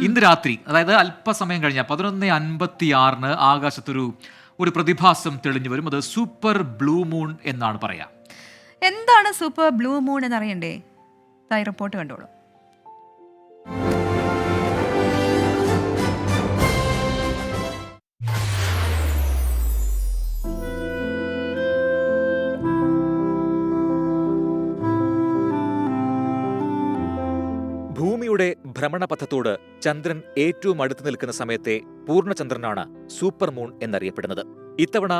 ഇന്ന് രാത്രി അതായത് അല്പസമയം കഴിഞ്ഞ പതിനൊന്ന് അൻപത്തി ആറിന് ആകാശത്തൊരു ഒരു പ്രതിഭാസം തെളിഞ്ഞു വരും. അത് സൂപ്പർ ബ്ലൂ മൂൺ എന്നാണ് പറയാ. എന്താണ് സൂപ്പർ ബ്ലൂ മൂൺ എന്നറിയണ്ടേ? തായി റിപ്പോർട്ട് കണ്ടോളൂ. ഭൂമിയുടെ ഭ്രമണപഥത്തോട് ചന്ദ്രൻ ഏറ്റവും അടുത്ത് നിൽക്കുന്ന സമയത്തെ പൂർണചന്ദ്രനാണ് സൂപ്പർ മൂൺ എന്നറിയപ്പെടുന്നത്. ഇത്തവണ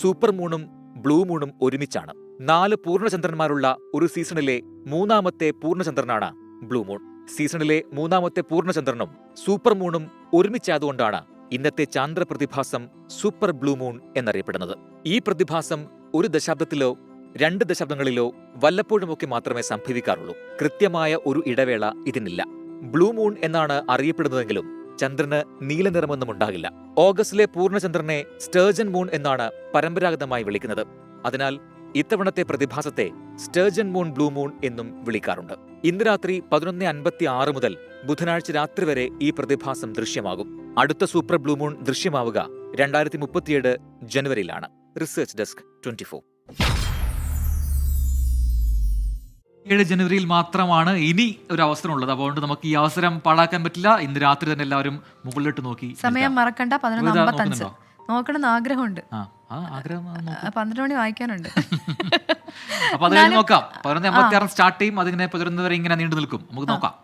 സൂപ്പർ മൂണും ബ്ലൂ മൂണും ഒരുമിച്ചാണ്. നാല് പൂർണചന്ദ്രന്മാരുള്ള ഒരു സീസണിലെ മൂന്നാമത്തെ പൂർണചന്ദ്രനാണ് ബ്ലൂ മൂൺ സീസണിലെ മൂന്നാമത്തെ പൂർണചന്ദ്രനും സൂപ്പർ മൂണും ഒരുമിച്ചായതുകൊണ്ടാണ് ഇന്നത്തെ ചാന്ദ്ര പ്രതിഭാസം സൂപ്പർ ബ്ലൂ മൂൺ എന്നറിയപ്പെടുന്നത്. ഈ പ്രതിഭാസം ഒരു ദശാബ്ദത്തിലോ രണ്ട് ദശാബ്ദങ്ങളിലോ വല്ലപ്പോഴുമൊക്കെ മാത്രമേ സംഭവിക്കാറുള്ളൂ. കൃത്യമായ ഒരു ഇടവേള ഇതിനില്ല. ബ്ലൂ മൂൺ എന്നാണ് അറിയപ്പെടുന്നതെങ്കിലും ചന്ദ്രന് നീല നിറമൊന്നും ഉണ്ടാകില്ല. ഓഗസ്റ്റിലെ പൂർണചന്ദ്രനെ സ്റ്റേർജൻ മൂൺ എന്നാണ് പരമ്പരാഗതമായി വിളിക്കുന്നത്. അതിനാൽ ഇത്തവണത്തെ പ്രതിഭാസത്തെ സ്റ്റേർജൻ മൂൺ ബ്ലൂ മൂൺ എന്നും വിളിക്കാറുണ്ട്. ഇന്ന് രാത്രി പതിനൊന്ന് അൻപത്തി ആറ് മുതൽ ബുധനാഴ്ച രാത്രി വരെ ഈ പ്രതിഭാസം ദൃശ്യമാകും. അടുത്ത സൂപ്പർ ബ്ലൂ മൂൺ ദൃശ്യമാവുക രണ്ടായിരത്തി മുപ്പത്തിയേഴ് ജനുവരിയിലാണ്. റിസർച്ച് ഡെസ്ക് ട്വന്റി ഏഴ് ജനുവരിയിൽ മാത്രമാണ് ഇനി ഒരു അവസരം ഉള്ളത്. അതുകൊണ്ട് നമുക്ക് ഈ അവസരം പാഴാക്കാൻ പറ്റില്ല. ഇന്ന് രാത്രി തന്നെ എല്ലാവരും മുകളിലിട്ട് നോക്കി സമയം മറക്കണ്ട. പതിനൊന്ന്? നോക്കണം ആഗ്രഹമുണ്ട്. പന്ത്രണ്ട് മണി വായിക്കാനുണ്ട്. അപ്പൊ അത് നോക്കാം. പതിനൊന്ന് അമ്പത്തി ആറ് സ്റ്റാർട്ട് ചെയ്യും. അതിങ്ങനെ പതിനൊന്ന് വരെ ഇങ്ങനെ നീണ്ടു നിൽക്കും. നമുക്ക് നോക്കാം.